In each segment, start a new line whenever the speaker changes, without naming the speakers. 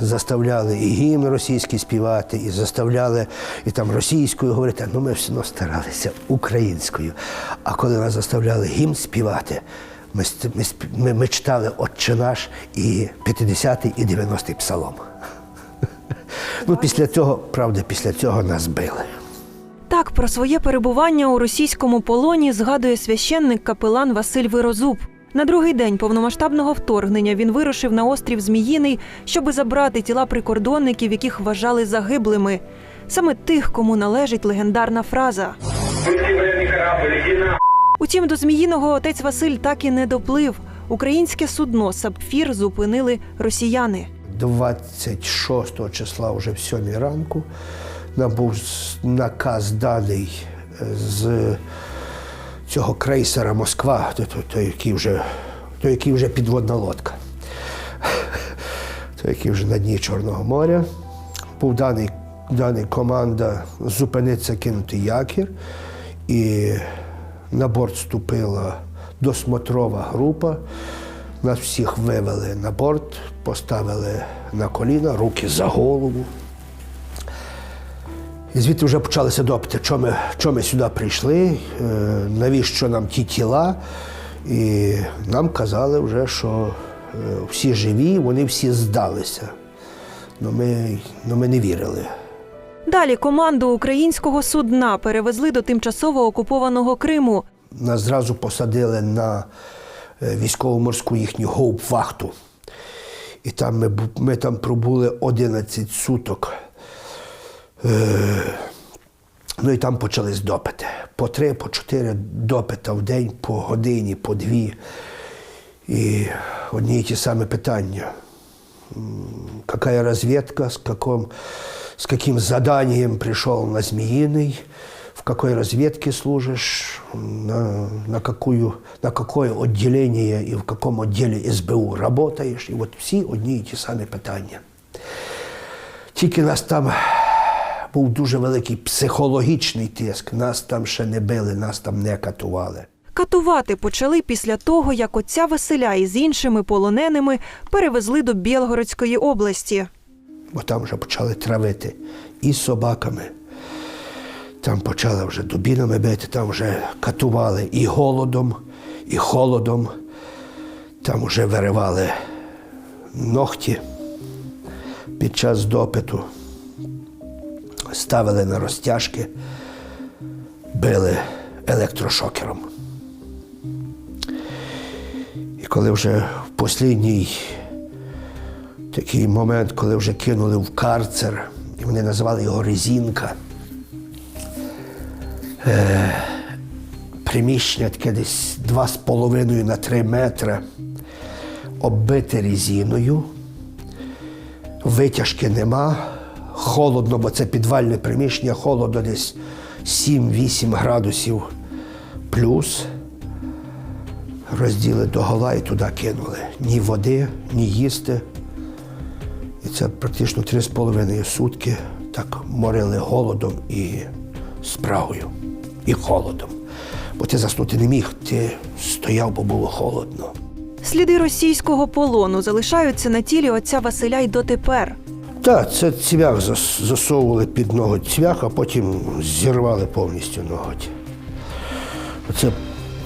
заставляли і гімн російський співати, і заставляли і там російською говорити, ну ми все одно старалися українською. А коли нас заставляли гімн співати, ми, ми, ми читали Отче наш і 50-й і 90-й псалом. Ну, після цього, правда, після цього нас били.
Так про своє перебування у російському полоні згадує священник капелан Василь Вирозуб. На другий день повномасштабного вторгнення він вирушив на острів Зміїний, щоби забрати тіла прикордонників, яких вважали загиблими. Саме тих, кому належить легендарна фраза.
Быстрый военный корабль, иди на...
Утім, до Зміїного отець Василь так і не доплив. Українське судно Сапфір зупинили росіяни.
26 числа, вже в 7 ранку, нам був з- наказ даний е, з цього крейсера Москва, той, той, який вже, той, який вже підводна лодка, той, який вже на дні Чорного моря. Був даний, даний команда зупинитися, кинути якір. І на борт вступила досмотрова група. Нас всіх вивели на борт, поставили на коліна, руки за голову. І звідти вже почалися допити, що ми, ми сюди прийшли, е, навіщо нам ті тіла. І нам казали вже, що е, всі живі, вони всі здалися. Ну ми, ну, ми не вірили.
Далі команду українського судна перевезли до тимчасово окупованого Криму.
Нас зразу посадили на е, військово-морську їхню гоуп-вахту. І там ми, ми там пробули 11 суток. Е, ну і там почались допити. По три, по чотири допита в день, по годині, по дві. І одні й ті самі питання. Какая разведка, с каким, с каким заданием пришел на Змеиный, в какой разведке служишь, на, на, на отделение и в каком отделе СБУ работаешь. І от всі одні і ті самі питання. Тільки нас там був дуже великий психологічний тиск. Нас там ще не били, нас там не катували.
Катувати почали після того, як отця Василя із іншими полоненими перевезли до Білгородської області.
бо там вже почали травити і собаками. Там почали вже дубінами бити, там вже катували і голодом, і холодом. Там вже виривали ногті під час допиту, ставили на розтяжки, били електрошокером. І коли вже в останній такий момент, коли вже кинули в карцер, і вони називали його резинка. Е, приміщення таке десь 2,5 на 3 метри, оббите резиною, витяжки нема, холодно, бо це підвальне приміщення, холодно десь 7-8 градусів плюс. Розділи до гола і туди кинули. Ні води, ні їсти. І це практично три з половиною сутки так морили голодом і спрагою, і холодом. Бо ти заснути не міг, ти стояв, бо було холодно.
Сліди російського полону залишаються на тілі отця Василя й дотепер.
Так, це цвях засовували під ноготь цвях, а потім зірвали повністю ноготь. Оце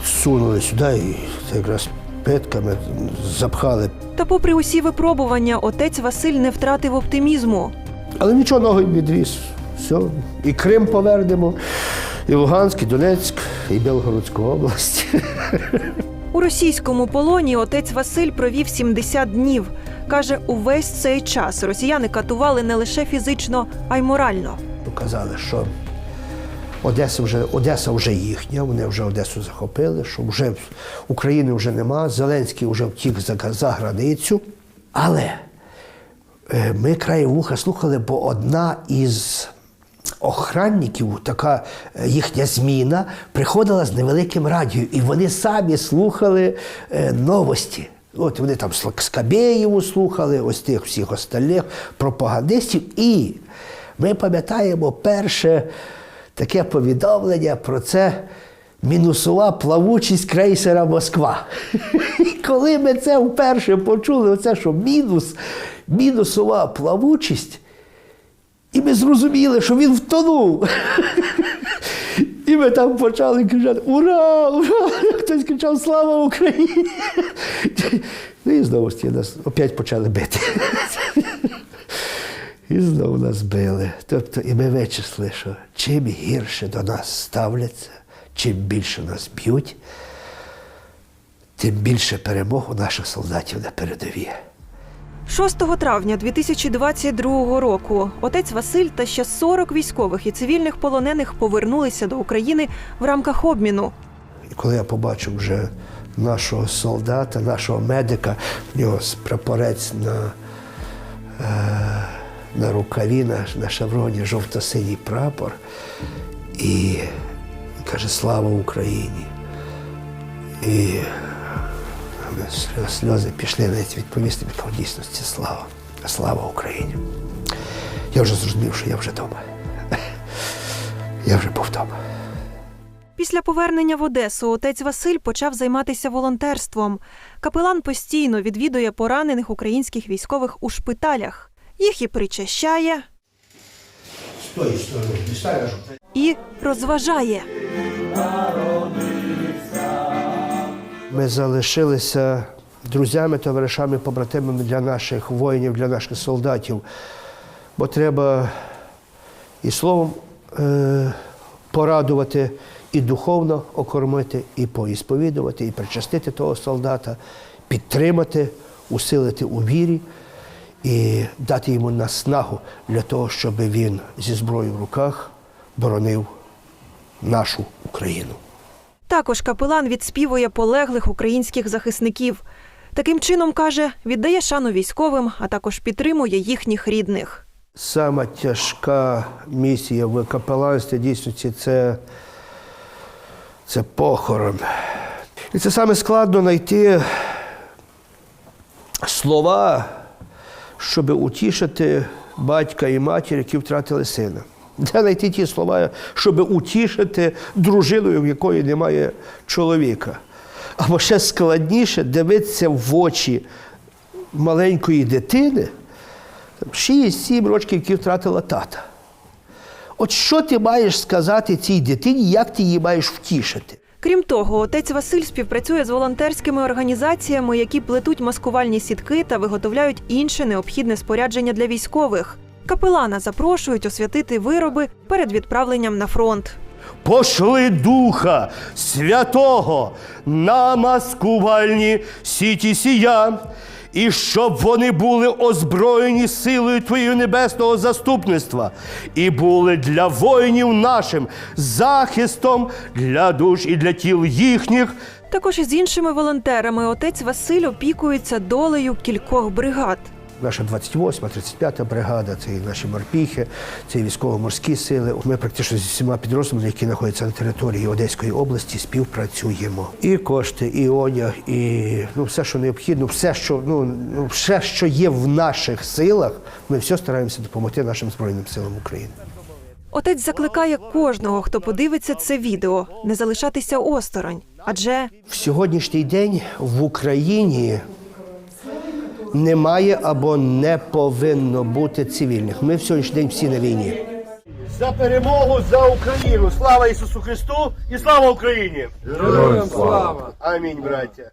сунули сюди і це якраз петками запхали.
Та, попри усі випробування, отець Василь не втратив оптимізму.
Але нічого ногою відвіз. Все. І Крим повернемо, і Луганськ, і Донецьк, і Білгородську область.
У російському полоні отець Василь провів 70 днів. Каже, увесь цей час росіяни катували не лише фізично, а й морально.
Казали, що Одеса вже, Одеса вже їхня, вони вже Одесу захопили, що вже України вже нема, Зеленський вже втік за, за границю. Але е, ми край вуха слухали, бо одна із охранників, така е, їхня зміна, приходила з невеликим радіо, і вони самі слухали е, новості. От вони там Скабєєву слухали, ось тих всіх остальних пропагандистів. І ми пам'ятаємо перше таке повідомлення про це мінусова плавучість крейсера Москва. І коли ми це вперше почули, оце що мінус, мінусова плавучість, і ми зрозуміли, що він втонув. І ми там почали кричати Ура! Ура! Хтось кричав Слава Україні! Ну і знову ж нас опять почали бити. І знову нас били. Тобто, і ми вичисли, що чим гірше до нас ставляться, чим більше нас б'ють, тим більше перемог у наших солдатів на передовій.
6 травня 2022 року отець Василь та ще 40 військових і цивільних полонених повернулися до України в рамках обміну.
Коли я побачив вже нашого солдата, нашого медика, в нього прапорець на, е, на рукаві, на, на шевроні, жовто-синій прапор, і каже Слава Україні! І мене сльози- пішли навіть відповісти, він сказав, дійсності слава, слава Україні. Я вже зрозумів, що я вже вдома. Я вже був вдома.
Після повернення в Одесу отець Василь почав займатися волонтерством. Капелан постійно відвідує поранених українських військових у шпиталях. Їх і причащає, і розважає.
Ми залишилися друзями, товаришами, побратимами для наших воїнів, для наших солдатів. Бо треба і словом е, порадувати, і духовно окормити, і поісповідувати, і причастити того солдата, підтримати, усилити у вірі і дати йому наснагу для того, щоб він зі зброєю в руках боронив нашу Україну.
Також капелан відспівує полеглих українських захисників. Таким чином каже, віддає шану військовим, а також підтримує їхніх рідних.
Сама тяжка місія в капеланстві дійсності це, це похорон. І це саме складно знайти слова, щоб утішити батька і матір, які втратили сина. Де знайти ті слова, щоб утішити дружину, в якої немає чоловіка. Або ще складніше дивитися в очі маленької дитини, 6-7 років, які втратила тата. От що ти маєш сказати цій дитині, як ти її маєш втішити?
Крім того, отець Василь співпрацює з волонтерськими організаціями, які плетуть маскувальні сітки та виготовляють інше необхідне спорядження для військових. Капелана запрошують освятити вироби перед відправленням на фронт.
Пошли Духа Святого на маскувальні сіті сія, і щоб вони були озброєні силою Твоєї небесного заступництва, і були для воїнів нашим захистом для душ і для тіл їхніх.
Також із іншими волонтерами отець Василь опікується долею кількох бригад.
Наша 28-та, 35-та бригада, це і наші морпіхи, це і військово-морські сили. Ми практично зі всіма підрозділами, які знаходяться на території Одеської області, співпрацюємо. І кошти, і одяг, і ну, все, що необхідно, все, що, ну, все, що є в наших силах, ми все стараємося допомогти нашим Збройним силам України.
Отець закликає кожного, хто подивиться це відео, не залишатися осторонь, адже
В сьогоднішній день в Україні немає або не повинно бути цивільних. Ми в сьогоднішній день всі на війні.
За перемогу за Україну! Слава Ісусу Христу і слава Україні!
Героям слава!
Амінь, браття!